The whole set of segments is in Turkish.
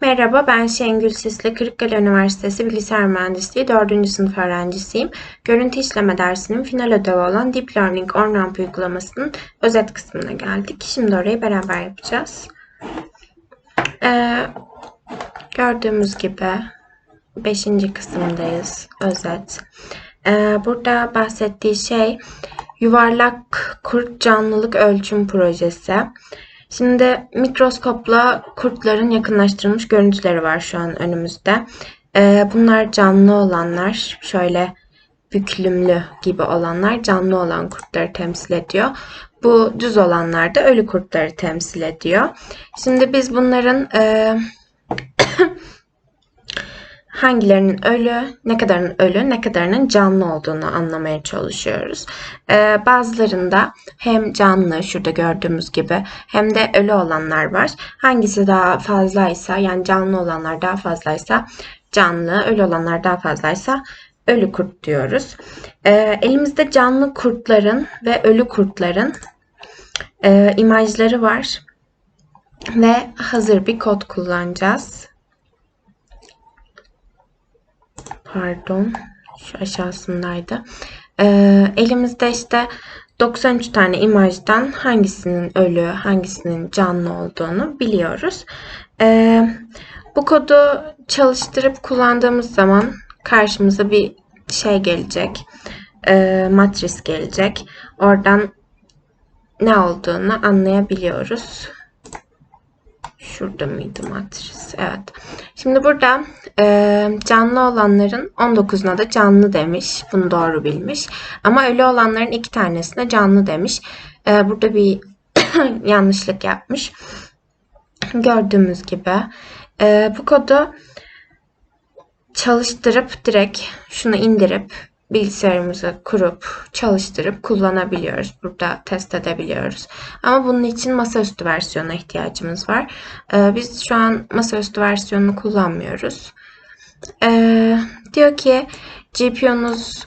Merhaba, ben Şengül Sisli, Kırıkkale Üniversitesi Bilgisayar Mühendisliği 4. sınıf öğrencisiyim. Görüntü işleme dersinin final ödevi olan Deep Learning On-Ramp uygulamasının özet kısmına geldik. Şimdi orayı beraber yapacağız. Ee, gördüğümüz gibi 5. kısımdayız, özet. Ee, burada bahsettiği şey yuvarlak kurt canlılık ölçüm projesi. Şimdi mikroskopla kurtların yakınlaştırılmış görüntüleri var şu an önümüzde. Ee, bunlar canlı olanlar, şöyle büklümlü gibi olanlar canlı olan kurtları temsil ediyor. Bu düz olanlar da ölü kurtları temsil ediyor. Şimdi biz bunların e, hangilerinin ölü, ne kadarının ölü, ne kadarının canlı olduğunu anlamaya çalışıyoruz. Ee, bazılarında hem canlı, şurada gördüğümüz gibi, hem de ölü olanlar var. Hangisi daha fazlaysa, yani canlı olanlar daha fazlaysa canlı, ölü olanlar daha fazlaysa ölü kurt diyoruz. Ee, elimizde canlı kurtların ve ölü kurtların e, imajları var ve hazır bir kod kullanacağız. Pardon. Şu aşağısındaydı. Ee, elimizde işte 93 tane imajdan hangisinin ölü, hangisinin canlı olduğunu biliyoruz. Ee, bu kodu çalıştırıp kullandığımız zaman karşımıza bir şey gelecek. E, matris gelecek. Oradan ne olduğunu anlayabiliyoruz. Şurada mıydı matris? Evet. Şimdi burada e, canlı olanların 19'una da canlı demiş. Bunu doğru bilmiş. Ama ölü olanların iki tanesine canlı demiş. E, burada bir yanlışlık yapmış. Gördüğümüz gibi. E, bu kodu çalıştırıp direkt şunu indirip bilgisayarımıza kurup çalıştırıp kullanabiliyoruz. Burada test edebiliyoruz. Ama bunun için masaüstü versiyona ihtiyacımız var. Ee, biz şu an masaüstü versiyonunu kullanmıyoruz. Ee, diyor ki GPU'nuz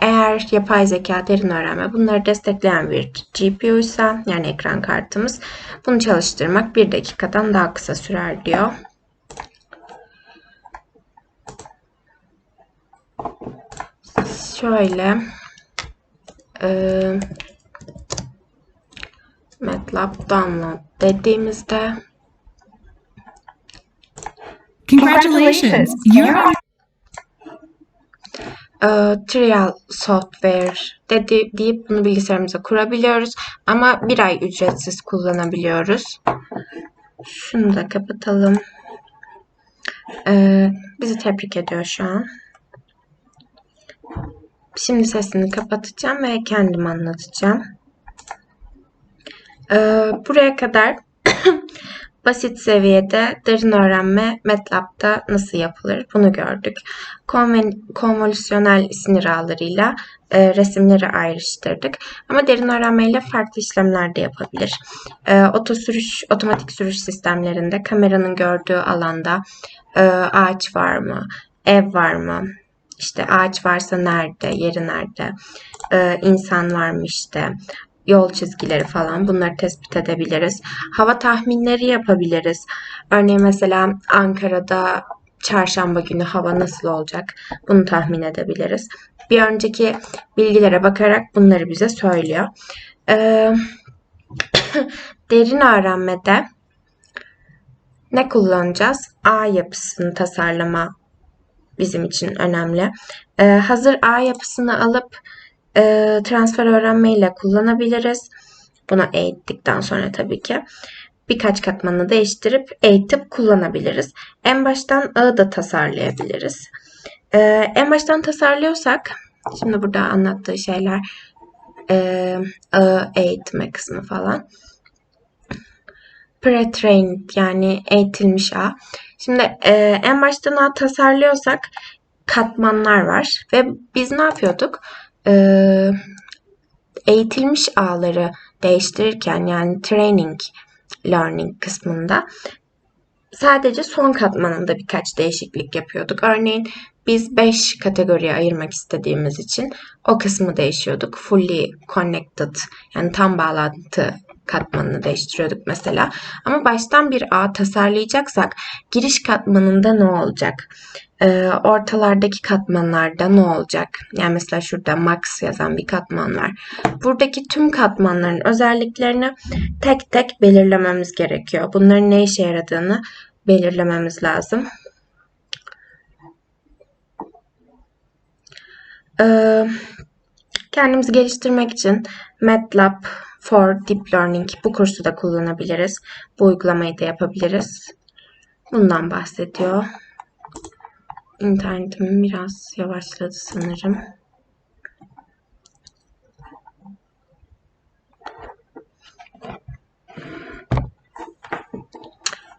eğer yapay zeka, derin öğrenme bunları destekleyen bir GPU ise yani ekran kartımız bunu çalıştırmak bir dakikadan daha kısa sürer diyor. şöyle e, MATLAB download dediğimizde Congratulations! You are e, trial software dedi deyip bunu bilgisayarımıza kurabiliyoruz ama bir ay ücretsiz kullanabiliyoruz. Şunu da kapatalım. E, bizi tebrik ediyor şu an. Şimdi sesini kapatacağım ve kendim anlatacağım. Ee, buraya kadar basit seviyede derin öğrenme MATLAB'da nasıl yapılır bunu gördük. Konvolüsyonel sinir ağlarıyla e, resimleri ayrıştırdık. Ama derin öğrenmeyle farklı işlemler de yapabilir. E, oto sürüş, otomatik sürüş sistemlerinde kameranın gördüğü alanda e, ağaç var mı, ev var mı, işte ağaç varsa nerede, yeri nerede, ee, insan var mı işte, yol çizgileri falan bunları tespit edebiliriz. Hava tahminleri yapabiliriz. Örneğin mesela Ankara'da çarşamba günü hava nasıl olacak bunu tahmin edebiliriz. Bir önceki bilgilere bakarak bunları bize söylüyor. Ee, derin öğrenmede ne kullanacağız? A yapısını tasarlama bizim için önemli. Ee, hazır A yapısını alıp e, transfer öğrenmeyle kullanabiliriz. Bunu eğittikten sonra tabii ki birkaç katmanını değiştirip eğitip kullanabiliriz. En baştan A'ı da tasarlayabiliriz. Ee, en baştan tasarlıyorsak, şimdi burada anlattığı şeyler e, A eğitme kısmı falan. Pre-trained yani eğitilmiş A. Şimdi e, en baştan A tasarlıyorsak katmanlar var ve biz ne yapıyorduk? E, eğitilmiş ağları değiştirirken yani training learning kısmında sadece son katmanında birkaç değişiklik yapıyorduk. Örneğin biz 5 kategoriye ayırmak istediğimiz için o kısmı değişiyorduk. Fully connected yani tam bağlantı katmanını değiştiriyorduk mesela. Ama baştan bir ağ tasarlayacaksak giriş katmanında ne olacak? Ee, ortalardaki katmanlarda ne olacak? Yani mesela şurada max yazan bir katman var. Buradaki tüm katmanların özelliklerini tek tek belirlememiz gerekiyor. Bunların ne işe yaradığını belirlememiz lazım. Kendimizi geliştirmek için MATLAB for Deep Learning bu kursu da kullanabiliriz. Bu uygulamayı da yapabiliriz. Bundan bahsediyor. İnternetim biraz yavaşladı sanırım.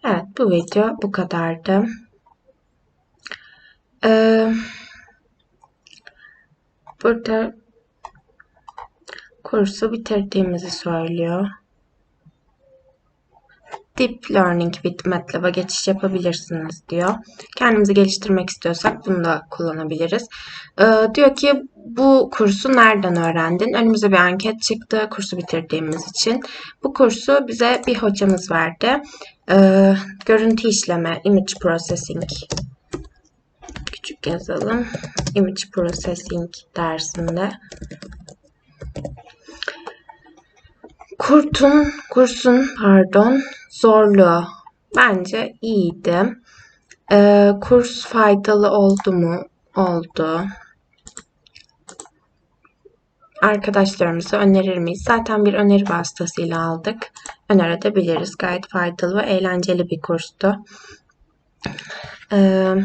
Evet bu video bu kadardı. Ee, burada kursu bitirdiğimizi söylüyor. Deep Learning with MATLAB'a geçiş yapabilirsiniz diyor. Kendimizi geliştirmek istiyorsak bunu da kullanabiliriz. Ee, diyor ki bu kursu nereden öğrendin? Önümüze bir anket çıktı kursu bitirdiğimiz için. Bu kursu bize bir hocamız verdi. Ee, görüntü işleme, image processing küçük yazalım. Image processing dersinde. Kurtun, kursun pardon zorluğu bence iyiydi. Ee, kurs faydalı oldu mu? Oldu. Arkadaşlarımıza önerir miyiz? Zaten bir öneri vasıtasıyla aldık. Önerebiliriz. Gayet faydalı ve eğlenceli bir kurstu. Ee,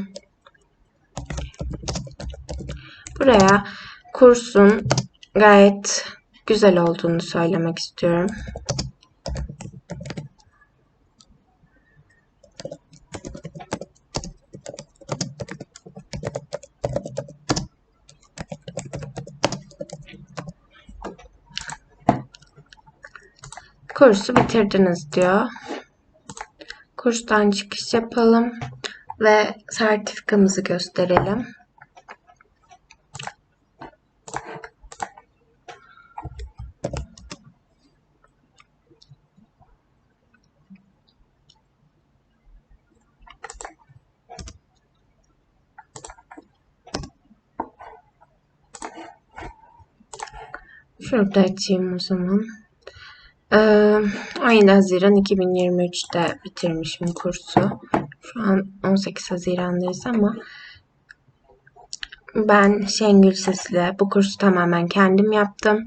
buraya kursun gayet güzel olduğunu söylemek istiyorum. Kursu bitirdiniz diyor. Kurstan çıkış yapalım ve sertifikamızı gösterelim. Şurada açayım o zaman. Ee, 17 Haziran 2023'te bitirmişim kursu. Şu an 18 Haziran'dayız ama ben Şengül Sesli bu kursu tamamen kendim yaptım.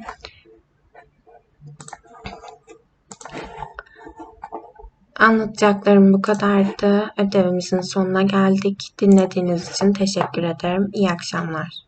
Anlatacaklarım bu kadardı. Ödevimizin sonuna geldik. Dinlediğiniz için teşekkür ederim. İyi akşamlar.